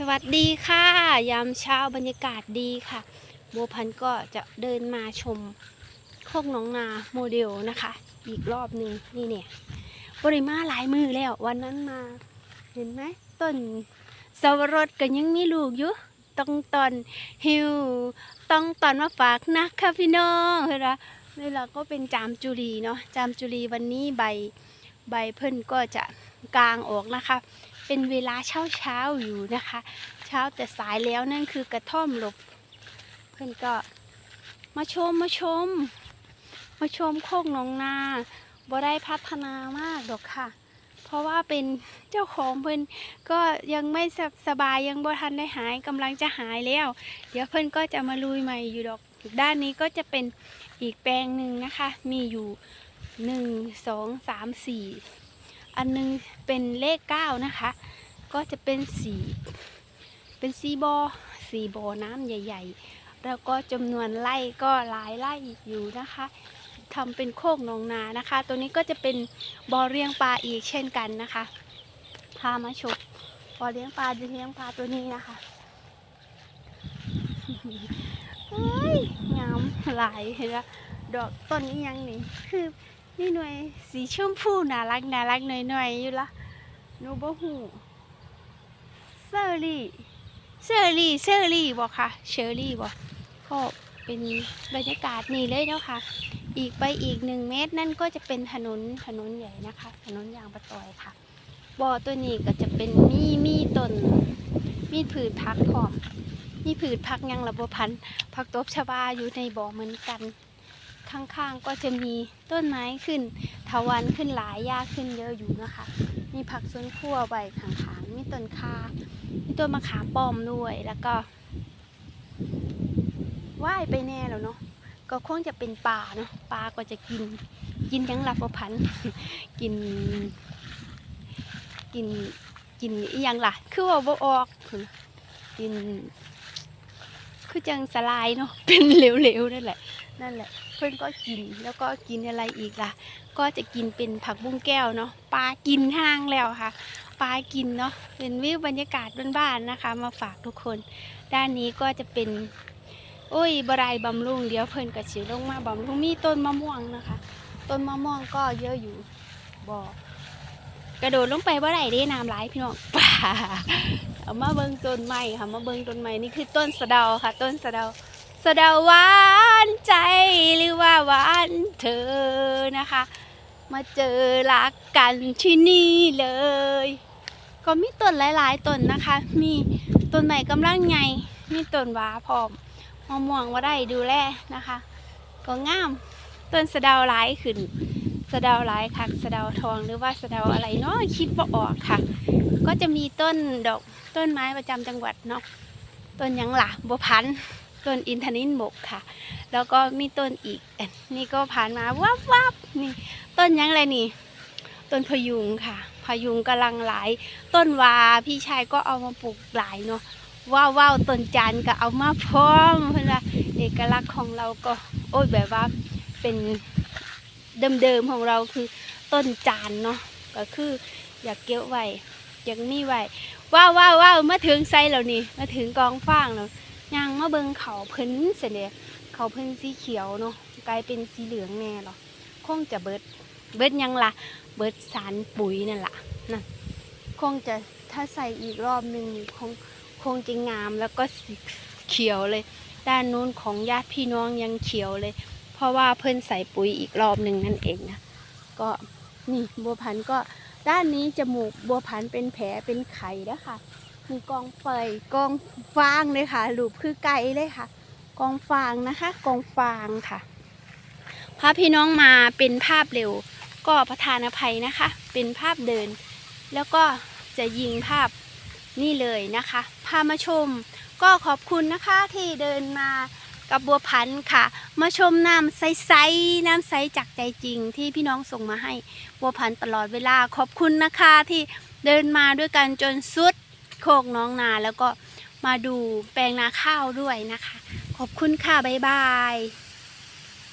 สวัสดีค่ะ ยามเช้าบรรยากาศดีค่ะ บัวพันก็จะเดินมาชมโคกน้องนาโมเดลนะคะ อีกรอบหนึ่งนี่เนี่ยบริมาหลายมือแล้ว วันนั้นมา เห็นไหมต้นสวรสก็ยังมีลูกอยู่ต้องตอนฮิวต้องตอนมาฝากนะคะพี่น้องเห็นไหมนี่เราก็เป็นจามจุรีเนาะจามจุรีวันนี้ใบใบเพิ่นก็จะกลางออกนะคะ เป็นเวลาเช้าเช้าอยู่นะคะ เช้าแต่สายแล้วนั่นคือกระท่อมหลบ เพื่อนก็มาชมมาชม มาชมโคกหนองนาบ่ได้พัฒนามากดอกค่ะ เพราะว่าเป็นเจ้าของเพิ่อนก็ยังไม่สบสบายยังบ่ทันได้หายกำลังจะหายแล้ว เดี๋ยวเพิ่อนก็จะมาลุยใหม่อยู่ดอกด้านนี้ก็จะเป็นอีกแปลงหนึ่งนะคะ มีอยู่หนึ่งสองสามสี่ อันหนึงเป็นเลขเก้านะคะ ก็จะเป็นสีเป็นสีบอสีบอน้ำใหญ่ ๆ แล้วก็จำนวนไร่ก็หลายไร่อยู่นะคะทำเป็นโคกนองนานะคะ ตัวนี้ก็จะเป็นบ่อเลี้ยงปลาอีกเช่นกันนะคะ พามาชมบ่อเลี้ยงปลาจะเลี้ยงปลาตัวนี้นะคะเฮ้ยงามหลายเห็นไหมดอกต้นนี้ยังนี่คือ นี่หน่วยสีชมพูน่ารักน่ารักหน่อยๆอยู่ละหนูบ่หูเซอร์รี่เชอร์รี่เชอร์รี่บอกค่ะเชอร์รี่บอกก็เป็นบรรยากาศนี่เลยเนาะค่ะ อีกไปอีกหนึ่งเมตรนั่นก็จะเป็นถนนถนนใหญ่นะคะ ถนนยางปะตอยค่ะบ่อตัวนี้ก็จะเป็นมีมีต้นมีผืชพักพร้อมมีผืชพักยังระบบพันธุ์ผักตบชบาอยู่ในบ่อเหมือนกัน ข้างๆ ก็จะมีต้นไม้ขึ้นทวันขึ้นหลายหญ้าขึ้นเยอะอยู่นะคะ มีผักสวนครัวใบขางๆมีต้นคามีต้นมะขามป้อมด้วยแล้วก็ว่ายไปแน่แล้วเนาะก็คงจะเป็นปลาเนาะปลาก็จะกินกินยังหลับประพันธุ์กิน กินกินอียังล่ะ คือว่าบ่ออกกิน คือจังสลายเนาะเป็นเหลวๆนั่นแหละนั่นแหละ เพื่อนก็กินแล้วก็กินอะไรอีกล่ะ ก็จะกินเป็นผักบุ้งแก้วเนาะปลากินห้างแล้วค่ะปลากินเนาะเป็นวิวบรรยากาศบ้านๆนะคะ มาฝากทุกคน ด้านนี้ก็จะเป็นโอ้ยบรายบำรุงเดี๋ยวเพิ่นกระชิลงมาบำรุงมีต้นมะม่วงนะคะ ต้นมะม่วงก็เยอะอยู่บ่กระโดดลงไปบ่ได้เด้น้ำไหลายพี่น้องป่าเอามาเบิงต้นไม้ค่ะมาเบิงต้นไม้นี่คือต้นสะเดาค่ะ ต้นสะเดา สดาหวานใจหรือว่าหวานเธอนะคะ มาเจอรักกันที่นี่เลย ก็มีต้นหลาย ๆต้นนะคะ มีต้นใหม่กำลังใหญ่มีต้นหวาพร้อมมะม่วงว่าได้ดูแลนะคะ ก็งามต้นสะดาหลายขึ้นสะดาหลายคักสะดาทองหรือว่าสะดาอะไรเนาะคิดว่าออกค่ะ ก็จะมีต้นดอกต้นไม้ประจำจังหวัดเนาะต้นยังหล่ะบัวพันธุ์ ต้นอินทนินบกค่ะ แล้วก็มีต้นอีก นี่ก็ผ่านมาวับวับนี่ต้นยังอะไรนี่ ต้นพยุงค่ะ พยุงกำลังหลาย ต้นวาพี่ชายก็เอามาปลูกหลายเนาะว้าวว้าวต้นจันก็เอามาพร้อมเพื่อนว่าเอกลักษณ์ของเราก็ โอ้ยแบบว่าเป็นเดิมๆของเราคือต้นจานเนาะก็คืออยากเก็บไว้อยากมีไว้ว้าวว้าวว้าวมาถึงไซแล้วนี่มาถึงกองฟางแล้วยา มาเบิงเขาเพิ่นเสร็จเลยเขาเพิ่นสีเขียวเนาะกลายเป็นสีเหลืองแน่หรอคงจะเบิดเบิดยังละเบิดสารปุ๋ยนั่นแหละนะคงจะถ้าใส่อีกรอบหนึ่งคงคงจะงามแล้วก็สีเขียวเลย ด้านนู้นของญาติพี่น้องยังเขียวเลย เพราะว่าเพิ่นใส่ปุ๋ยอีกรอบหนึ่งนั่นเองนะก็นี่บัวพันธุ์ก็ด้านนี้จมูกบัวพันธุ์เป็นแผลเป็นไข่แล้วค่ะ มีกองไฟกองฟางเลยค่ะหรูปคือไก่เลยค่ะ กองฟางนะคะ กองฟางค่ะพาพี่น้องมาเป็นภาพเร็ว ก็ประธานอภัยนะคะ เป็นภาพเดิน แล้วก็จะยิงภาพนี่เลยนะคะพามาชม ก็ขอบคุณนะคะที่เดินมากับบัวพันธ์ค่ะ มาชมน้ำใสๆน้ำใสจากใจจริงที่พี่น้องส่งมาให้บัวพันธ์ตลอดเวลาขอบคุณนะคะที่เดินมาด้วยกันจนสุด โคกน้องนาแล้วก็มาดูแปลงนาข้าวด้วยนะคะ ขอบคุณค่ะ บ๊ายบาย